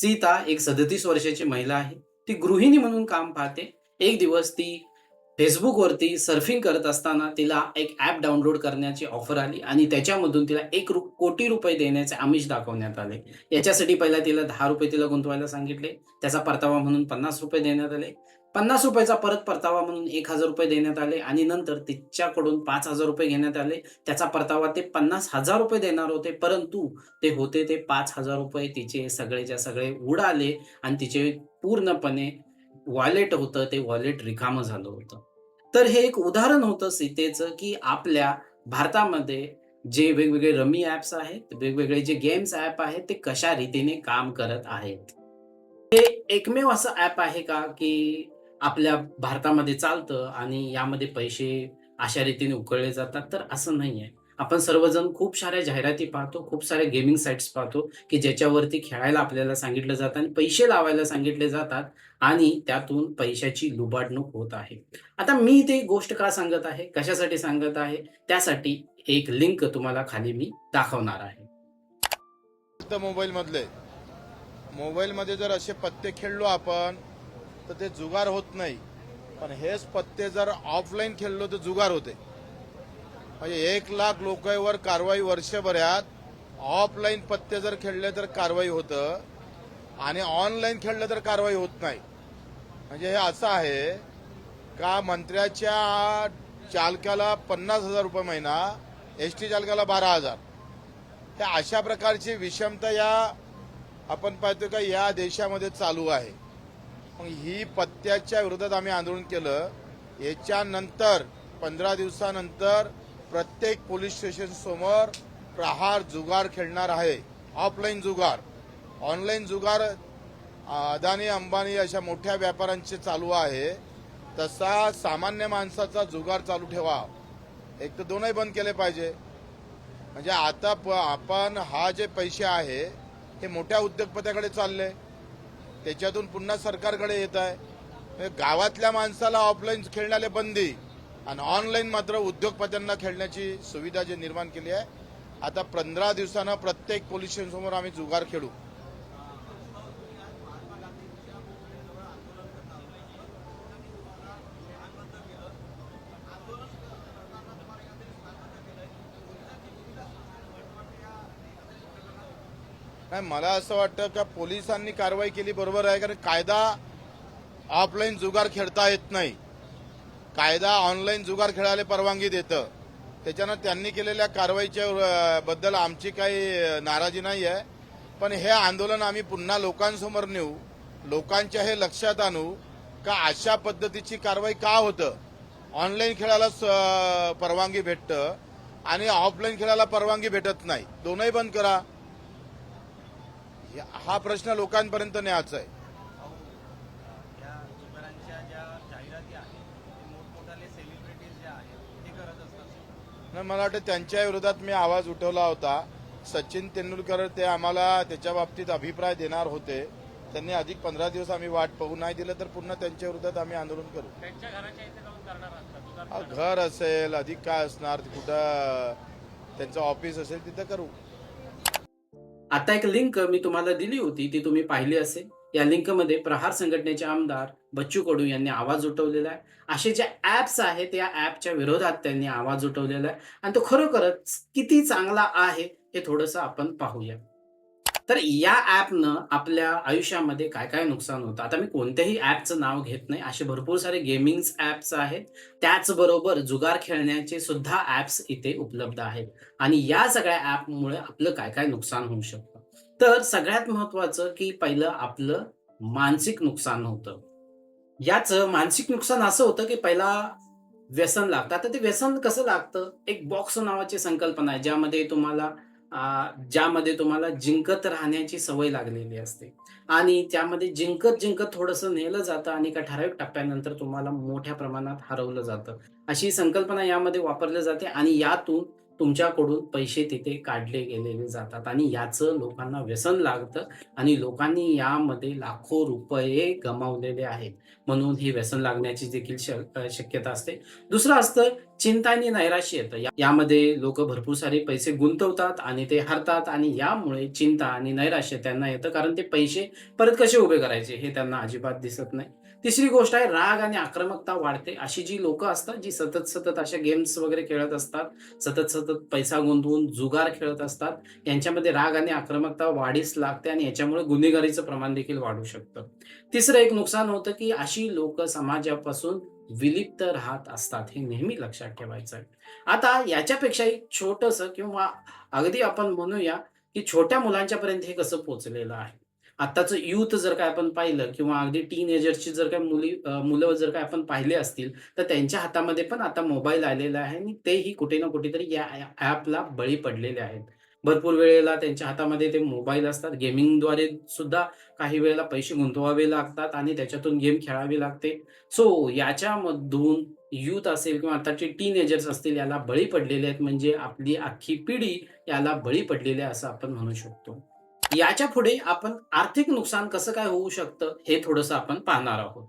सीता एक सदतीस वर्षाची महिला आहे. ती गृहिणी म्हणून काम पाहते. एक दिवस ती फेसबुकवरती सर्फिंग करत असताना तिला एक ॲप डाउनलोड करण्याची ऑफर आली आणि त्याच्यामधून तिला एक रु कोटी रुपये देण्याचे आमिष दाखवण्यात आले. याच्यासाठी पहिला तिला दहा रुपये तिला गुंतवायला सांगितले. त्याचा परतावा म्हणून पन्नास रुपये देण्यात आले. पन्नास रुपयाचा परत परतावा म्हणून एक हजार रुपये देण्यात आले आणि नंतर तिच्याकडून पाच हजार रुपये घेण्यात आले. त्याचा परतावा ते पन्नास हजार रुपये देणार होते परंतु ते होते ते पाच हजार रुपये तिचे सगळेच्या सगळे उडाले आणि तिचे पूर्णपणे वॉलेट होतं ते वॉलेट रिकामं झालं होतं. तर हे एक उदाहरण होतं सीतेचं की आपल्या भारतामध्ये जे वेगवेगळे रमी ऍप्स आहेत वेगवेगळे जे गेम्स ऍप आहेत ते कशा रीतीने काम करत आहेत? हे एकमेव असं ऍप आहे का की आपल्या भारतामध्ये चालतं आणि यामध्ये पैसे अशा रीतीने उकळले जातात? तर असं नाही आहे. आपण सर्वजण खूप साऱ्या जाहिराती पाहतो खूप साऱ्या गेमिंग साईट्स पाहतो की ज्याच्यावरती खेळायला आपल्याला सांगितलं जातं आणि पैसे लावायला सांगितले जातात. आणि त्यातून पैशाची लुबाडणूक होत आहे. आता मी ते गोष्ट का सांगत आहे? कशासाठी सांगत आहे? त्यासाठी एक लिंक तुम्हाला खाली मी दाखवणार आहे. फक्त मोबाईल मधले. मोबाईल मध्ये जर असे पत्ते खेळलो आपण तर ते जुगार होत नाही. पण हेच पत्ते जर ऑफलाईन खेळलो तर जुगार होते. म्हणजे एक लाख लोकांवर कारवाई वर्षभरात ऑफलाईन पत्ते जर खेळले तर कारवाई होतं. आणि ऑनलाईन खेळलं तर कारवाई होत नाही. म्हणजे हे असं आहे का मंत्र्याच्या चालकाला पन्नास हजार रुपये महिना एस टी चालकाला बारा हजार. हे अशा प्रकारची विषमता या आपण पाहतो का या देशामध्ये चालू आहे. मग ही पत्त्याच्या विरोधात आम्ही आंदोलन केलं. याच्यानंतर पंधरा दिवसानंतर प्रत्येक पोलीस स्टेशन समोर प्रहार जुगार खेळणार आहे. ऑफलाईन जुगार. ऑनलाईन जुगार अदानी अंबानी अशा मोठ्या व्यापाऱ्यांचे चालू आहे. तसा सामान्य माणसाचा जुगार चालू ठेवा. एक तर दोनही बंद केले पाहिजे. म्हणजे आता प आपण हा जे पैसे आहे हे मोठ्या उद्योगपत्याकडे चालले. त्याच्यातून पुन्हा सरकारकडे येत आहे. म्हणजे गावातल्या माणसाला ऑफलाईन खेळण्याला बंदी आणि ऑनलाईन मात्र उद्योगपत्यांना खेळण्याची सुविधा जी निर्माण केली आहे. आता पंधरा दिवसानं प्रत्येक पोलीस स्टेशनसमोर आम्ही जुगार खेळू. नाही मला असं वाटतं का पोलिसांनी कारवाई केली बरोबर आहे कारण कायदा ऑफलाईन जुगार खेळता येत नाही. कायदा ऑनलाईन जुगार खेळायला परवानगी देतं. त्याच्यानं त्यांनी केलेल्या कारवाईच्या बद्दल आमची काही नाराजी नाही आहे. पण हे आंदोलन आम्ही पुन्हा लोकांसमोर नेऊ लोकांच्या हे लक्षात आणू का अशा पद्धतीची कारवाई का होतं? ऑनलाईन खेळायला स- परवानगी भेटतं आणि ऑफलाईन खेळायला परवानगी भेटत नाही. दोनही बंद करा. हा प्रश्न लोकांपर्यंत न्यायचा आहे. मला वाटतं त्यांच्या विरोधात मी आवाज उठवला होता. सचिन तेंडुलकर ते आम्हाला त्याच्या बाबतीत अभिप्राय देणार होते. त्यांनी अधिक पंधरा दिवस आम्ही वाट पाहू नाही दिलं तर पुन्हा त्यांच्या विरोधात आम्ही आंदोलन करू. घर असेल अधिक काय असणार कुठं त्यांचं ऑफिस असेल तिथं करू. आता एक लिंक मी तुम्हाला दिली होती ती तुम्ही पाहिली असेल. या लिंकमध्ये प्रहार संघटनेचे आमदार बच्चू कडू यांनी आवाज उठवलेला आहे. असे जे ॲप्स आहेत या ॲपच्या विरोधात त्यांनी आवाज उठवलेला आहे. आणि तो खरोखरच किती चांगला आहे हे थोडंसं आपण पाहूया. तर या ॲपनं आपल्या आयुष्यामध्ये काय काय नुकसान होतं? आता मी कोणत्याही ॲपचं नाव घेत नाही. असे भरपूर सारे गेमिंग ॲप्स आहेत. त्याचबरोबर जुगार खेळण्याचे सुद्धा ॲप्स इथे उपलब्ध आहेत. आणि या सगळ्या ॲपमुळे आपलं काय काय नुकसान होऊ शकतं? तर सगळ्यात महत्वाचं की पहिलं आपलं मानसिक नुकसान होतं. याचं मानसिक नुकसान असं होतं की पहिला व्यसन लागतं. आता ते व्यसन कसं लागतं? एक बॉक्स नावाची संकल्पना आहे ज्यामध्ये तुम्हाला ज्यामध्ये तुम्हाला जिंकत राहण्याची सवय लागलेली असते. आणि त्यामध्ये जिंकत जिंकत थोडंसं नेलं जातं आणि एका ठराविक टप्प्यानंतर तुम्हाला मोठ्या प्रमाणात हरवलं जातं. अशी संकल्पना यामध्ये वापरली जाते आणि यातून तुमच्याकडून पैसे तिथे काढले गेलेले जातात आणि याचं लोकांना व्यसन लागतं आणि लोकांनी यामध्ये लाखो रुपये गमावलेले आहेत. म्हणून ही व्यसन लागण्याची देखील शक्यता असते. दुसरं असतं चिंता आणि नैराश्य येतं. यामध्ये लोक भरपूर सारे पैसे गुंतवतात आणि ते हरतात आणि यामुळे चिंता आणि नैराश्य त्यांना येतं. कारण ते पैसे परत कसे उभे करायचे हे त्यांना अजिबात दिसत नाही. तिसरी गोष्ट आहे राग आणि आक्रमकता वाढते. अशी जी लोक असतात जी सतत सतत अशा गेम्स वगैरे खेळत असतात सतत सतत पैसा गुंतवून जुगार खेळत असतात यांच्यामध्ये राग आणि आक्रमकता वाढीस लागते आणि याच्यामुळे गुन्हेगारीचं प्रमाण देखील वाढू शकतं. तिसरं एक नुकसान होतं की अशी लोक समाजापासून विलिप्त राहत असतात हे नेहमी लक्षात ठेवायचं आहे. आता याच्यापेक्षा एक छोटस किंवा अगदी आपण म्हणूया की छोट्या मुलांच्या पर्यंत हे कसं पोचलेलं आहे? आत्ताचं युथ जर काय आपण पाहिलं किंवा अगदी टीन एजर्सची जर काय मुली मुलं जर काय आपण पाहिले असतील तर त्यांच्या हातामध्ये पण आता मोबाईल आलेला आहे आणि तेही कुठे ना कुठेतरी या ॲपला बळी पडलेले आहेत. भरपूर वेळेला त्यांच्या हातामध्ये ते मोबाईल असतात. गेमिंगद्वारे सुद्धा काही वेळेला पैसे गुंतवावे लागतात आणि त्याच्यातून गेम खेळावी लागते. सो याच्यामधून युथ असेल किंवा आताचे टीनेजर्स असतील याला बळी पडलेले आहेत. म्हणजे आपली अख्खी पिढी याला बळी पडलेली आहे असं आपण म्हणू शकतो. याच्यापुढे आपण आर्थिक नुकसान कसं काय होऊ शकतं हे थोडंसं आपण पाहणार आहोत.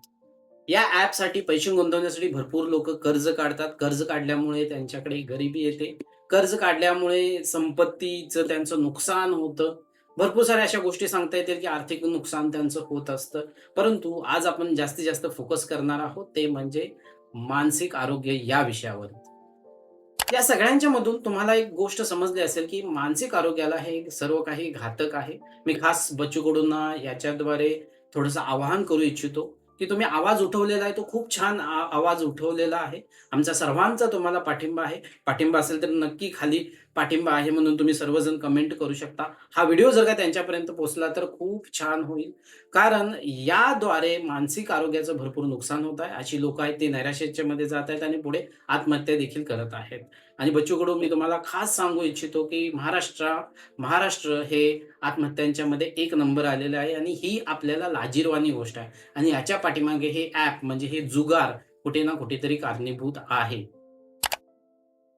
या ॲपसाठी पैसे गुंतवण्यासाठी भरपूर लोक कर्ज काढतात. कर्ज काढल्यामुळे त्यांच्याकडे गरिबी येते. कर्ज काढल्यामुळे संपत्तीचं त्यांचं नुकसान होतं. भरपूर साऱ्या अशा गोष्टी सांगता येतील की आर्थिक नुकसान त्यांचं होत असतं. परंतु आज आपण जास्तीत जास्त फोकस करणार आहोत ते म्हणजे मानसिक आरोग्य या विषयावर. या सगळ्यांच्या मधून तुम्हाला एक गोष्ट समजली असेल की मानसिक आरोग्याला हे सर्व काही घातक आहे. मी खास बच्चूकडूंना याच्याद्वारे थोडंसं आवाहन करू इच्छितो की तुम्ही आवाज उठवलेला आहे तो खूप छान आ- आवाज उठवलेला आहे. आमचा सर्वांचा तुम्हाला पाठिंबा आहे. पाठिंबा असेल तर नक्की खाली पाठिंबा आहे म्हणून तुम्ही सर्वजण कमेंट करू शकता. हा व्हिडिओ जर का त्यांच्यापर्यंत पोहोचला तर खूप छान होईल. कारण याद्वारे मानसिक आरोग्याचं भरपूर नुकसान होत आहे. अशी लोक आहेत ती नैराश्याच्या मध्ये जात आहेत आणि पुढे आत्महत्या देखील करत आहेत. आणि बच्चूकडून मी तुम्हाला खास सांगू इच्छितो की महाराष्ट्र महाराष्ट्र हे आत्महत्यांच्या मध्ये एक नंबर आलेला आहे आणि ही आपल्याला लाजीरवाणी गोष्ट आहे. आणि याच्या पाठीमागे हे ऍप म्हणजे हे जुगार कुठे ना कुठेतरी कारणीभूत आहे.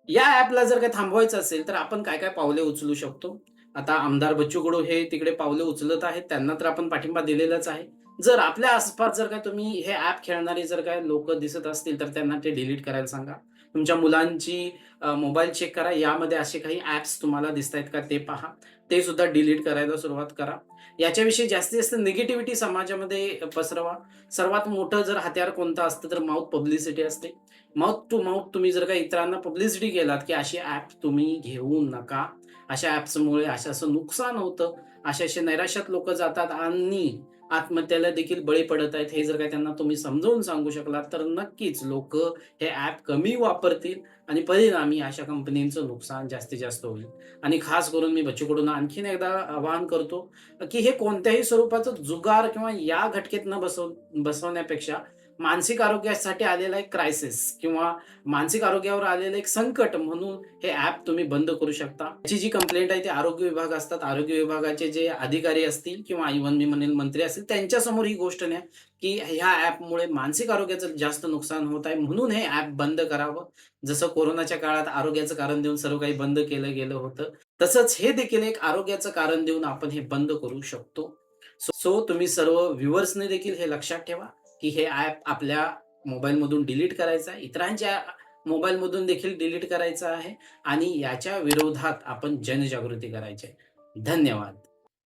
या ऍपला जर काय थांबवायचं असेल तर आपण काय काय पावले उचलू शकतो? आता आमदार बच्चू कडू हे तिकडे पावले उचलत आहेत त्यांना तर आपण पाठिंबा दिलेलाच आहे. जर आपल्या आसपास जर काय तुम्ही हे ऍप खेळणारे जर काय लोक दिसत असतील तर त्यांना ते डिलीट करायला सांगा. तुमच्या मुलांची मोबाईल चेक करा. यामध्ये असे काही ऍप्स तुम्हाला दिसत आहेत का ते पहा. ते सुद्धा डिलीट करायला सुरुवात करा. याच्याविषयी जास्तीत जास्त निगेटिव्हिटी समाजामध्ये पसरवा. सर्वात मोठं जर हत्यार कोणतं असतं तर माउथ पब्लिसिटी असते. माउथ टू माउथ तुम्ही जर का इतरांना पब्लिसिटी केलात की अशी ॲप तुम्ही घेऊ नका. अशा ऍप्समुळे असं असं नुकसान होतं. अशा असे नैराश्यात लोक जातात आणि आत्महत्याला देखील बळी पडत आहेत हे जर काय त्यांना तुम्ही समजावून सांगू शकलात तर नक्कीच लोक हे ऍप कमी वापरतील आणि परिणामी अशा कंपनीचं नुकसान जास्तीत जास्त होईल. आणि खास करून मी बच्चूकडून आणखीन एकदा आवाहन करतो की हे कोणत्याही स्वरूपाचं जुगार किंवा या घटकेत न बसव बसवण्यापेक्षा मानसिक आरोग्यासाठी आलेला एक क्रायसिस किंवा मानसिक आरोग्यावर आलेलं एक संकट म्हणून हे ऍप तुम्ही बंद करू शकता. याची जी कंप्लेंट आहे ते आरोग्य विभाग असतात. आरोग्य विभागाचे जे अधिकारी असतील किंवा इव्हन मी म्हणेल मंत्री असतील त्यांच्यासमोर ही गोष्ट नाही की ह्या ऍपमुळे मानसिक आरोग्याचं जास्त नुकसान होत आहे म्हणून हे ऍप बंद करावं. जसं कोरोनाच्या काळात आरोग्याचं कारण देऊन सर्व काही बंद केलं गेलं होतं तसंच हे देखील एक आरोग्याचं कारण देऊन आपण हे बंद करू शकतो. सो तुम्ही सर्व व्ह्युअर्सने देखील हे लक्षात ठेवा. की हे ऍप आपल्या मोबाईलमधून डिलीट करायचं आहे. इतरांच्या मोबाईलमधून देखील डिलीट करायचं आहे. आणि याच्या विरोधात आपण जनजागृती करायची आहे. धन्यवाद.